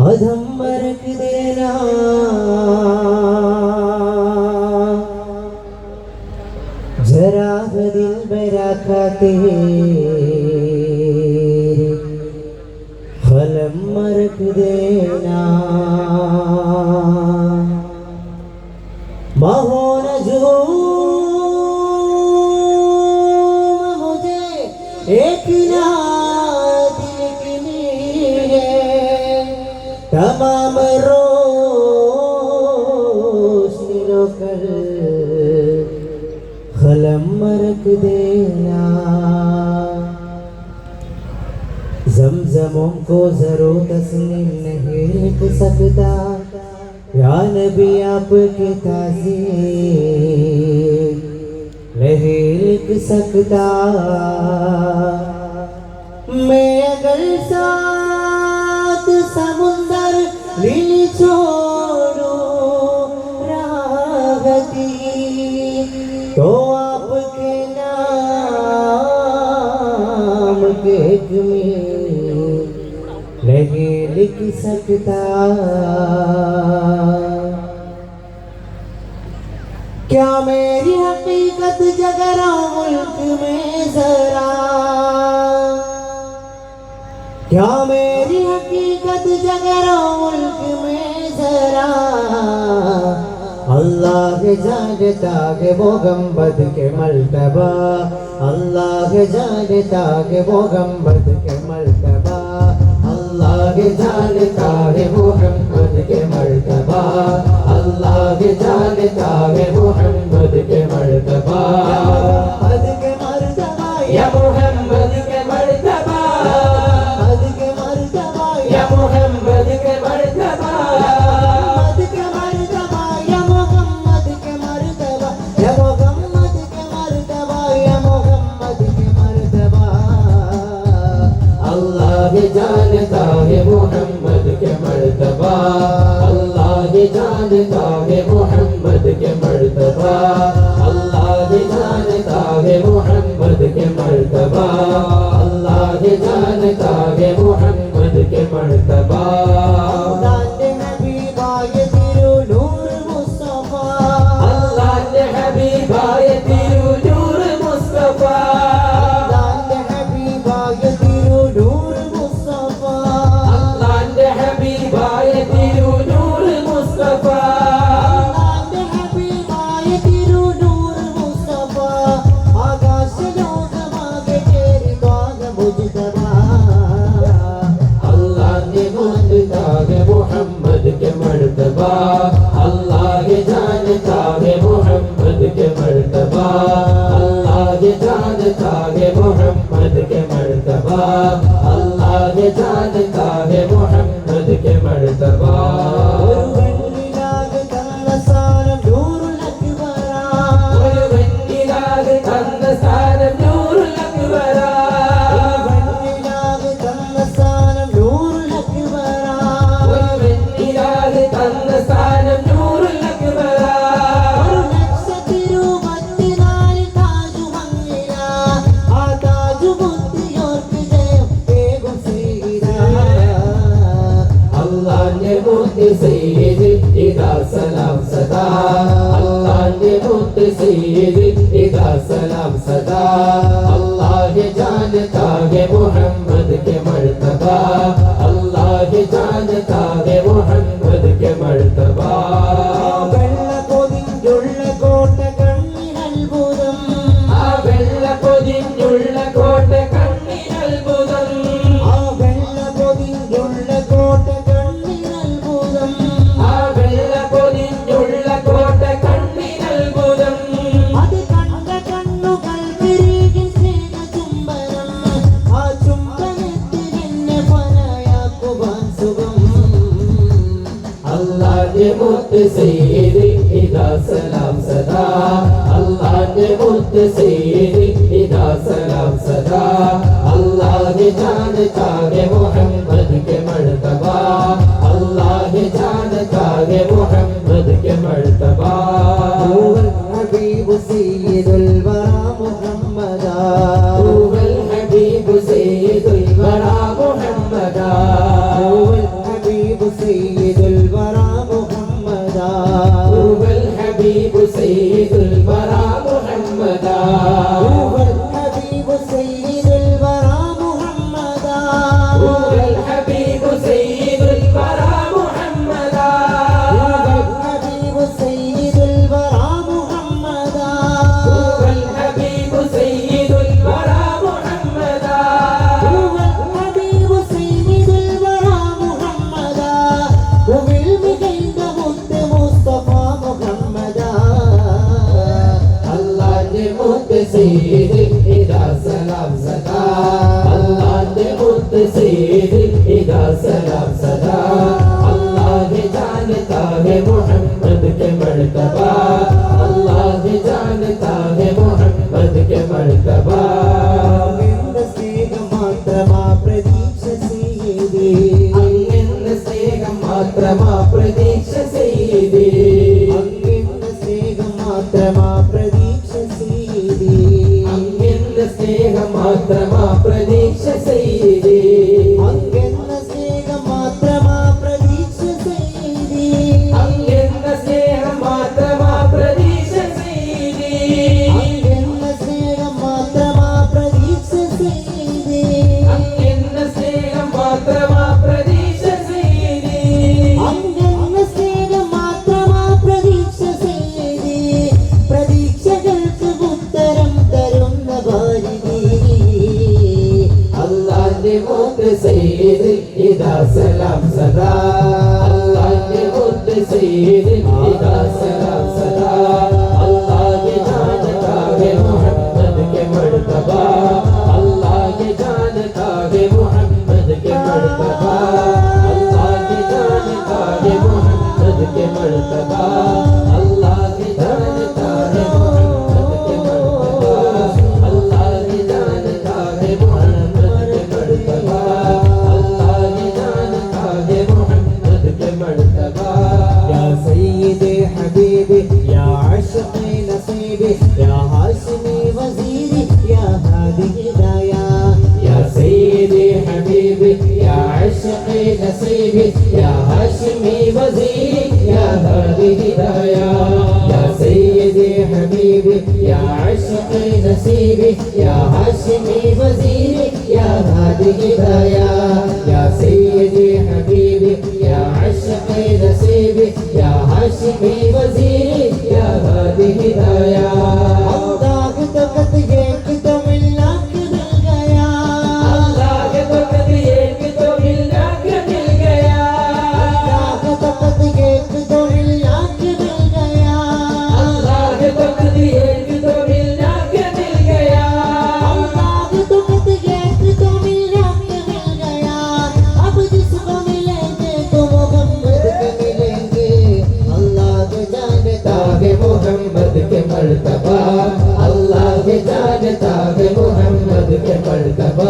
अधम रख देना जरा दिल मेरा खाते कलम रख देना نام رو سرو کر خلم رکھ دینا۔ زمزموں کو ذرو تسلیم نہیں رکھ سکتا۔ یا نبی آپ کی تازی نہیں رکھ سکتا۔ میں اگر ساتھ तो आपके नाम के में नहीं लिख सकता। क्या मेरी हकीकत जगरा मुल्क में जरा? क्या मेरी हकीकत जगरा मुल्क में जरा? അല്ലാഹ് ജാരി ബോഗം ഭോഗംബദ് കെ മൽതബ അല്ലാഹ് ജാരി ബോഗം ഭോഗംബദ് കെ മൽതബ അല്ലാഹ് ജാരി ബോഗം ഭോഗംബദ് കെ മൽതബ അല്ലാഹ് ജാരി ബോഗം ഭോഗംബദ് കെ മൽതബ जानता है मोहम्मद मानता है मोहम्मद के मर्तबा। अल्लाह जानता है मोहम्मद के मर्तबा। अल्लाह जानता है मोहम्मद के मर्तबा। अल्लाह जानता है मोहम्मद के मर्तबा। മുത്ത് സെയ്ത് ഇതാ സലാം സദാ. അള്ളാന്റെ മുത്ത് സെയ്ത് ഇതാ സലാം സദാ. അള്ളാഹെ ജാനതാകെ മുഹമ്മദ് കെ മഴ്തബ. അള്ളാഹെ ജാനതാകെ മുഹമ്മദ് കെ മഴ്തബ. আল্লাহকে বলতেছি ইহা সালাম সদা। আল্লাহকে জানতা রে মোহাম্মদ। Allah. അല്ലാന്റെ മുത്ത് സേതി ഇതാ സലാം സദാ. അല്ലാഹെ ജാനതാ ഹെ മുഹമ്മദ് കെ മർതബാ അല്ലാഹെ ജാനതാ ഹെ മുഹമ്മദ് കെ മർതബാ മാത്രമാ പ്രതീക്ഷ ചെയ്തേ. मात्रमा प्रदीक्ष सैदे سيد إذا سلام سلام الله يرد سيد حبيبي يا هاشمي وزيري يا هادي هدايا يا سيدي حبيبي يا عشقي نسيبي يا هاشمي وزيري يا هادي هدايا يا سيدي حبيبي يا عشقي نسيبي يا هاشمي وزيري يا هادي هدايا जागता के मोहम्मद के पलटवा